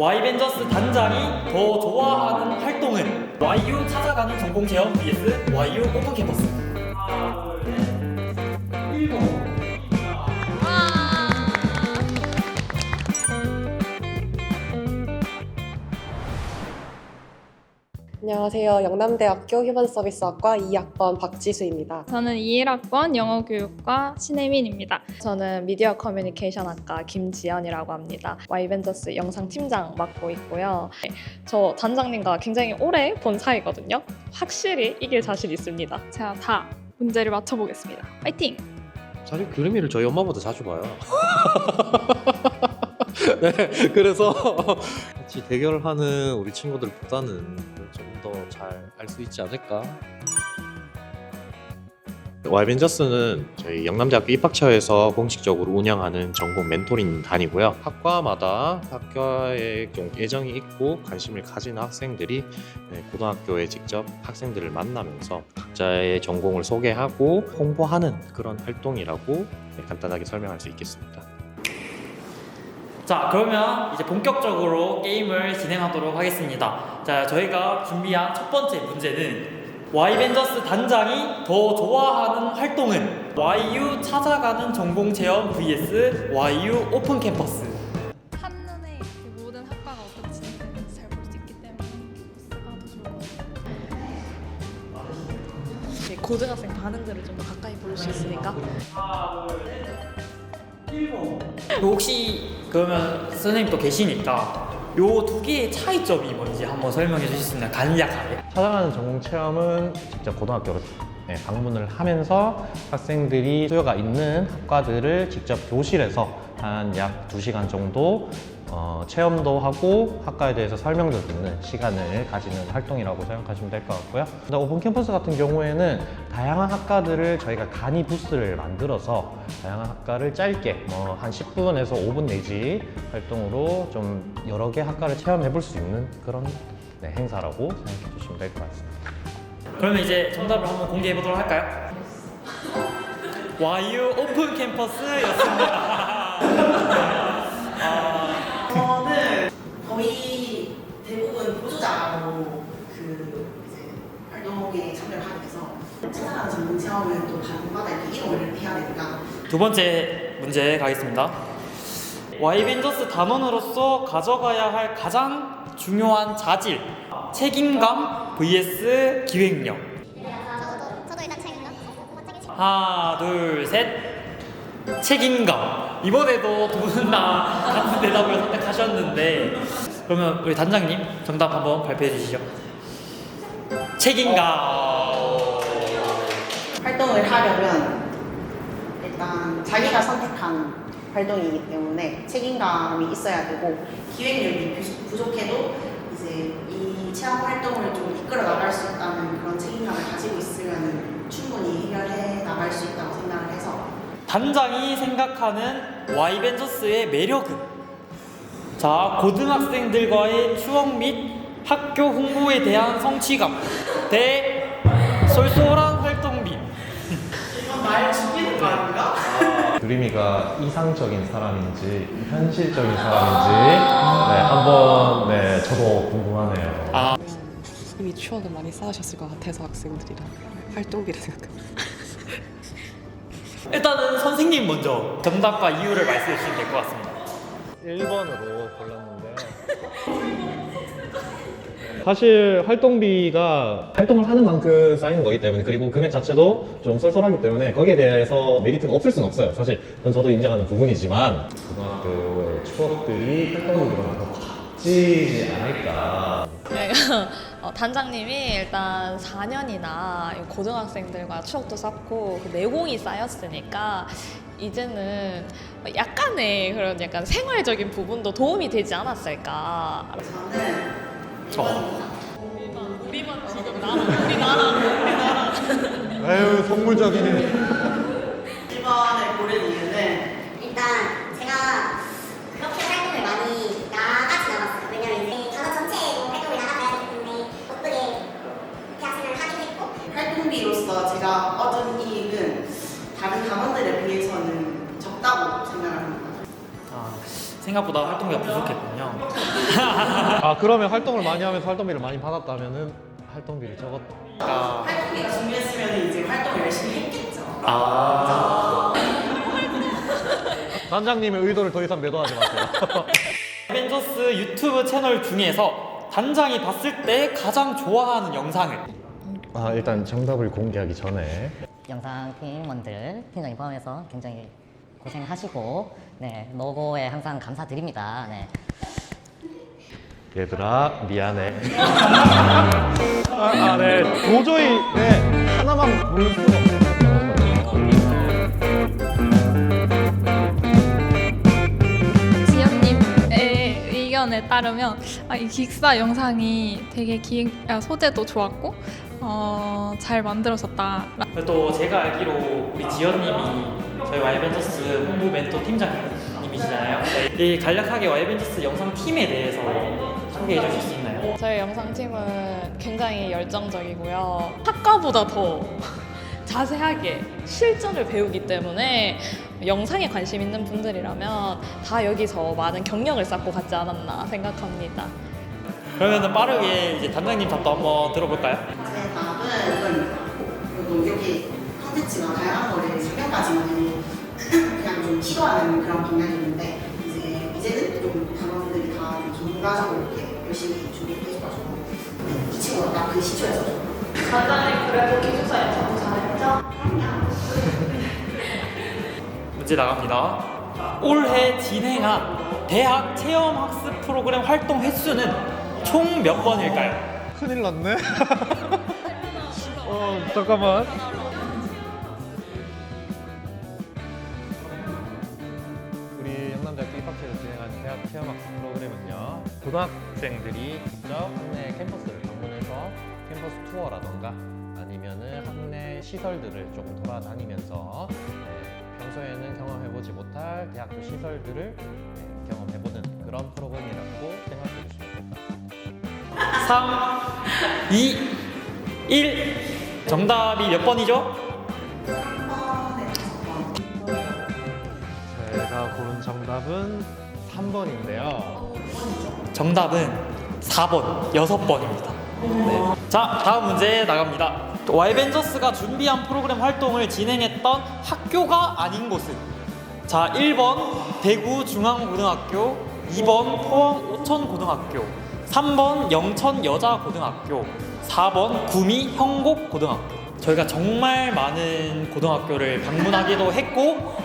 와이벤져스 단장이 더 좋아하는 활동은 YU 찾아가는 전공 체험 vs YU 오픈 캠퍼스. 안녕하세요. 영남대학교 휴먼서비스학과 2학번 박지수입니다. 저는 21학번 영어교육과 신혜민입니다. 저는 미디어 커뮤니케이션학과 김지연이라고 합니다. 와이벤져스 영상팀장 맡고 있고요. 네, 저 단장님과 굉장히 오래 본 사이거든요. 확실히 이길 자신 있습니다. 제가 다 문제를 맞춰보겠습니다. 파이팅! 사실 규림이를 저희 엄마보다 자주 봐요. 네, 그래서 같이 대결하는 우리 친구들보다는 좀 더 잘 알 수 있지 않을까. 와이벤저스는 저희 영남대학교 입학처에서 공식적으로 운영하는 전공 멘토링 단이고요. 학과마다 학교에 좀 예정이 있고 관심을 가진 학생들이 네, 고등학교에 직접 학생들을 만나면서 각자의 전공을 소개하고 홍보하는 그런 활동이라고 네, 간단하게 설명할 수 있겠습니다. 자, 그러면 이제 본격적으로 게임을 진행하도록 하겠습니다. 자, 저희가 준비한 첫 번째 문제는 와이벤져스 단장이 더 좋아하는 활동은 YU 찾아가는 전공 체험 vs YU 오픈 캠퍼스. 한눈에 그 모든 학과가 어떻게 진행되는지 잘 볼 수 있기 때문에 캠퍼스가 더 좋을 것 같아요. 고등학생 반응들을 좀 더 가까이 볼 수 있으니까 혹시 그러면 선생님 또 계시니까 요 두 개의 차이점이 뭔지 한번 설명해 주실 수 있나요? 간략하게. 찾아가는 전공 체험은 직접 고등학교로 네, 방문을 하면서 학생들이 수요가 있는 학과들을 직접 교실에서 한약 2시간 정도 어, 체험도 하고 학과에 대해서 설명도 듣는 시간을 가지는 활동이라고 생각하시면 될 것 같고요. 근데 오픈 캠퍼스 같은 경우에는 다양한 학과들을 저희가 간이 부스를 만들어서 다양한 학과를 짧게 뭐 한 10분에서 5분 내지 활동으로 좀 여러 개 학과를 체험해 볼 수 있는 그런 네, 행사라고 생각해 주시면 될 것 같습니다. 그러면 이제 정답을 한번 공개해 보도록 할까요? YU 오픈 캠퍼스였습니다. 저는 거의 대부분 보조자로 그 이제 활동에 참여를 하게 돼서 찾아가는 전공 체험은 또 반마다 이렇게 이름을 이렇게 해야 되니까 두 번째 문제 가겠습니다. 와이벤져스 단원으로서 가져가야 할 가장 중요한 자질, 책임감 vs 기획력. 저도 일단 책임감. 하나, 둘, 셋. 책임감. 이번에도 두 분 다 같은 대답을 선택하셨는데, 그러면 우리 단장님 정답 한번 발표해 주시죠. 책임감. 활동을 하려면 일단 자기가 선택한 활동이기 때문에 책임감이 있어야 되고 기획력이 부- 부족해도 이제 이 체험 활동을 좀 이끌어 나갈 수 있다는 그런 책임감을 가지고 있으면 충분히 해결해 나갈 수 있다고 생각을 해서 단장이 생각하는 와이벤져스의 매력은? 자, 고등학생들과의 추억 및 학교 홍보에 대한 성취감 대 쏠쏠한 활동비. 이건 말 죽이는 거 아닌가? 규림이가 이상적인 사람인지 현실적인 사람인지 네, 한번 네, 저도 궁금하네요. 아, 이미 추억을 많이 쌓으셨을 것 같아서 학생들이랑 활동비를 생각합니다. 일단은 선생님 먼저 정답과 이유를 말씀해 주시면 될 것 같습니다. 1번으로 골랐는데. 사실 활동비가 활동을 하는 만큼 쌓이는 거기 때문에 그리고 금액 자체도 좀 쏠쏠하기 때문에 거기에 대해서 메리트가 없을 수는 없어요. 사실 그건 저도 인정하는 부분이지만. 고등학교 추억들이 활동비보다 더 값지지 않을까. 어, 단장님이 일단 4년이나 고등학생들과 추억도 쌓고 그 내공이 쌓였으니까 이제는 약간의 그런 약간 생활적인 부분도 도움이 되지 않았을까. 저는 저. 이번입니다. 우리만 지금 나라, 우리나라, 우리나라. 아유 선물적이네 1번을 고른 이유는 일단 제가 그렇게 활동을 많이 나가진 않았어요. 왜냐면 이제 단원 전체로 활동을 나가야 되기 때문에 바쁘게 대학생활을 하긴 했고 활동비로서 제가 얻은 이익은 다른 단원들에 비해서는 적다고 아, 생각보다 활동비가 부족했군요. 아 그러면 활동을 많이 하면서 활동비를 많이 받았다면은 활동비를 적었다. 아, 활동비가 준비했으면 이제 활동을 열심히 했겠죠. 아. 단장님의 의도를 더 이상 매도하지 마세요. 어벤져스 유튜브 채널 중에서 단장이 봤을 때 가장 좋아하는 영상을 아 일단 정답을 공개하기 전에 영상 팀원들 팀장님 포함해서 굉장히 고생하시고 네 노고에 항상 감사드립니다. 네. 얘들아 미안해. 아, 아, 네 도저히 네 하나만 부를 수가 없어요. 지연님의 의견에 따르면 아, 이 기숙사 영상이 되게 기획 아, 소재도 좋았고 어, 잘 만들어졌다. 또 제가 알기로 우리 지연님이 저희 와이벤져스 홍보 멘토 팀장님이시잖아요. 이 간략하게 와이벤져스 영상 팀에 대해서 소개해 주실 수 있나요? 저희 영상팀은 굉장히 열정적이고요. 학과보다 더 자세하게 실전을 배우기 때문에 영상에 관심 있는 분들이라면 다 여기서 많은 경력을 쌓고 갔지 않았나 생각합니다. 그러면 빠르게 이제 단장님 답도 한번 들어볼까요? 여기 컨텐츠가 다양한 거를 3년까지는 그냥 좀 시도하는 그런 방향이었는데 이제 이제는 좀 단원들이 다 전문가적으로 이렇게 열심히 준비를 해줘가지고 이 친구가 딱 그 시초에서 좀 문제 나갑니다. 올해 진행한 대학 체험 학습 프로그램 활동 횟수는 총 몇 번일까요? 큰일 났네. 어 잠깐만. 우리 영남대학교 입학체에서 진행한 대학 체험학습 프로그램은요 고등학생들이 직접 학내 캠퍼스를 방문해서 캠퍼스 투어라던가 아니면은 학내 시설들을 조금 돌아다니면서 네, 평소에는 경험해보지 못할 대학교 시설들을 네, 경험해보는 그런 프로그램이라고 생각해 주시면 같습니다. 3, 2, 1. 정답이 몇 번이죠? 제가 고른 정답은 3번인데요. 정답은 4번, 6번입니다. 네. 자, 다음 문제 나갑니다. 와이벤져스가 준비한 프로그램 활동을 진행했던 학교가 아닌 곳은? 자, 1번 대구 중앙고등학교, 2번 포항 오천고등학교, 3번 영천 여자고등학교, 4번 구미 형곡 고등학교. 저희가 정말 많은 고등학교를 방문하기도 했고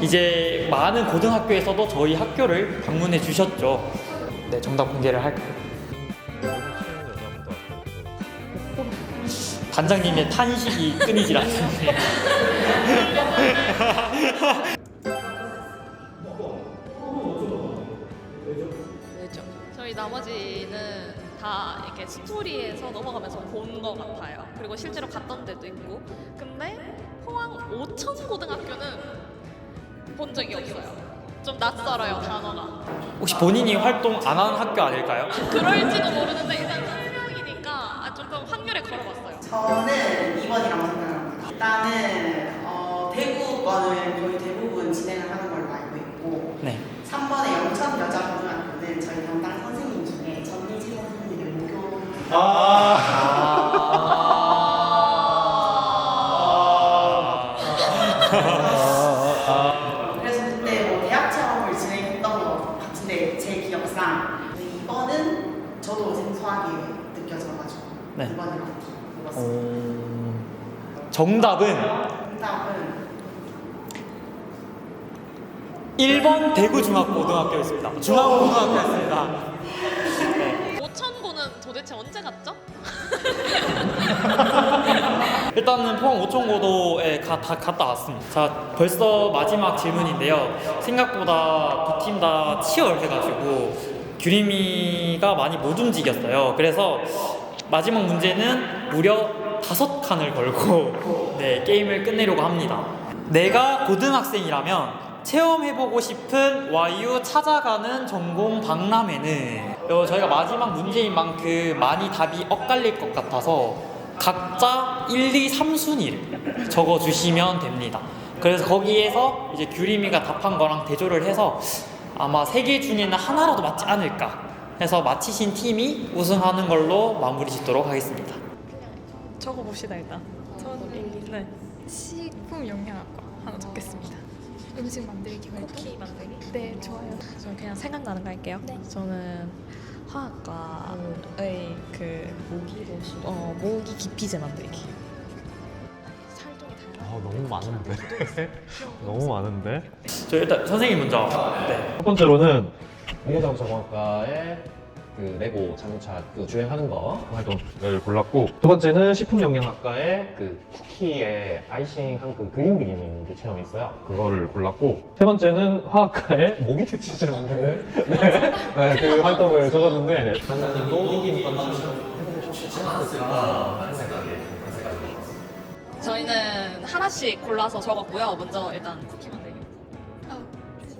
이제 많은 고등학교에서도 저희 학교를 방문해 주셨죠. 네, 정답 공개를 할까요? 단장님의 탄식이 끊이질. 저희 나머지는 다 이렇게 스토리에서 넘어가면서 본 것 같아요. 그리고 실제로 갔던 데도 있고. 근데 포항 오천 고등학교는 본 적이 없어요. 좀 낯설어요 단어가. 혹시 본인이 활동 안한 학교 아닐까요? 그럴지도 모르는데 일단 설명이니까 아, 조금 확률에 걸어봤어요. 저는 2번이라고 생각합니다. 일단은 어, 대구 거는 거의 대부분 진행을 하는 걸로 알고 있고 네. 3번의 영천 여자고등학교는 저희 담당 선 그래서 그때 뭐 대학 체험을 진행했던 것 같은데 제 기억상 2번은 저도 생소하게 느껴져가지고 네. 2번이라고 뽑았습니다. 어... 정답은 정답은 1번 대구중학고등학교였습니다. 중앙고등학교였습니다. 도대체 언제 갔죠? 일단은 포항 오천고도에 가, 다 갔다 왔습니다. 자, 벌써 마지막 질문인데요. 생각보다 두 팀 다 치열해가지고 규림이가 많이 못 움직였어요. 그래서 마지막 문제는 무려 다섯 칸을 걸고 네, 게임을 끝내려고 합니다. 내가 고등학생이라면 체험해보고 싶은 와이유 찾아가는 전공 박람회는 요 저희가 마지막 문제인 만큼 많이 답이 엇갈릴 것 같아서 각자 1, 2, 3순위를 적어주시면 됩니다. 그래서 거기에서 이제 규림이가 답한 거랑 대조를 해서 아마 세 개 중에는 하나라도 맞지 않을까 해서 맞히신 팀이 우승하는 걸로 마무리 짓도록 하겠습니다. 적어봅시다 일단. 저는 네. 식품 영양학과 하나 적겠습니다. 음식 만들기 쿠키 만들기. 네 좋아요. 저는 그냥 생각나는 거 할게요. 저는 화학과의 그 모기 어 모기 기피제 만들기. 살동이 아, 다양. 너무 많은데. 너무 많은데. 저 일단 선생님 먼저. 네. 첫 번째로는 미래자동차공학과의 그 레고 자동차 그 주행하는 거 활동을 골랐고 두 번째는 식품 영양학과의 그 쿠키에 아이싱한 그 그림 그리는 그 체험이 있어요. 그거를 골랐고 세 번째는 화학과의 모기 퇴치제 만드는 네, 네, 그 활동을 적었는데 해보고 싶지 않았을까 생각하게 저희는 하나씩 골라서 적었고요. 먼저 일단 쿠키 만들기.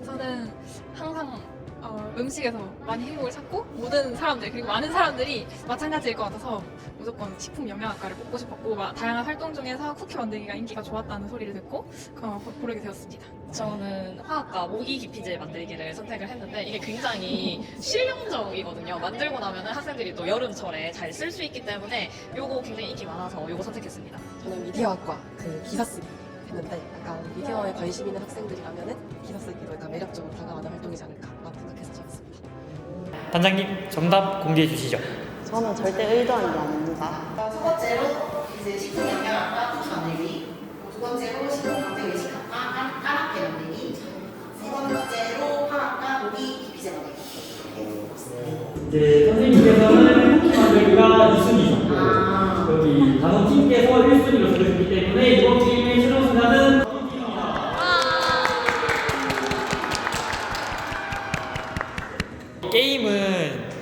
저는 항상 어, 음식에서 많이 행복을 찾고 모든 사람들 그리고 많은 사람들이 마찬가지일 것 같아서 무조건 식품 영양학과를 뽑고 싶었고 막 다양한 활동 중에서 쿠키 만들기가 인기가 좋았다는 소리를 듣고 어, 고르게 되었습니다. 저는 화학과 모기 기피제 만들기를 선택을 했는데 이게 굉장히 실용적이거든요. 만들고 나면 학생들이 또 여름철에 잘 쓸 수 있기 때문에 요거 굉장히 인기 많아서 요거 선택했습니다. 저는 미디어학과 그 기사 쓰기 했는데 약간 미디어에 관심 있는 학생들이라면은 기사 쓰기도 약간 매력적으로 다가가는 활동이지 않을까 단장님 정답 공개해 주시죠. 저는 절대 의도한 게 아닙니다. 첫 번째로 이제 식품 영양학과 쿠키 만들기, 두 번째로 식품 강제 외식학과 까나- 까나페 만들기, 세 번째로 화학과 모기 기피제 만들기. 이제 선생님께서는 쿠키 만들기가 2순위셨고 아. 여기 다른 팀께서 1순위로 적으셨기 때문에 이번 게임의 최종 승자는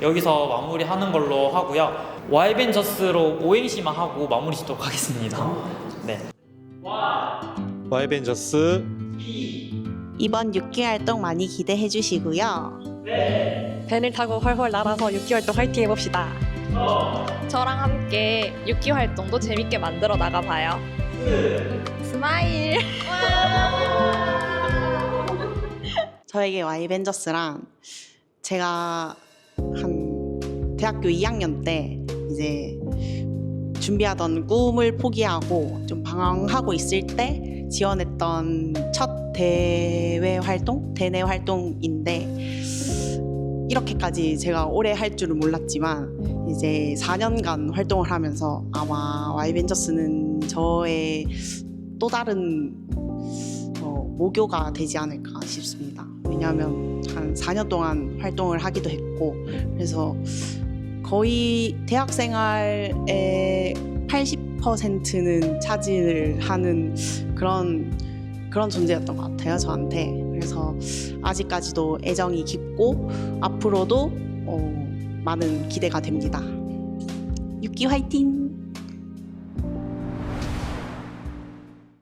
여기서 마무리하는 걸로 하고요. 와이벤저스로 오행시만 하고 마무리 짓도록 하겠습니다. 네. 와이벤저스 이번 6기 활동 많이 기대해 주시고요. 밴을 타고 훨훨 날아서 6기 활동 화이팅 해봅시다. 저랑 함께 6기 활동도 재밌게 만들어 나가봐요. 스마일. 저에게 와이벤저스랑 제가 한 대학교 2학년 때 이제 준비하던 꿈을 포기하고 좀 방황하고 있을 때 지원했던 첫 대외 활동, 대내 활동인데 이렇게까지 제가 오래 할 줄은 몰랐지만 이제 4년간 활동을 하면서 아마 와이벤저스는 저의 또 다른 어, 모교가 되지 않을까 싶습니다. 왜냐하면 한 4년 동안 활동을 하기도 했고 그래서 거의 대학 생활의 80%는 차지를 하는 그런 그런 존재였던 것 같아요 저한테 그래서 아직까지도 애정이 깊고 앞으로도 어, 많은 기대가 됩니다. 6기 화이팅!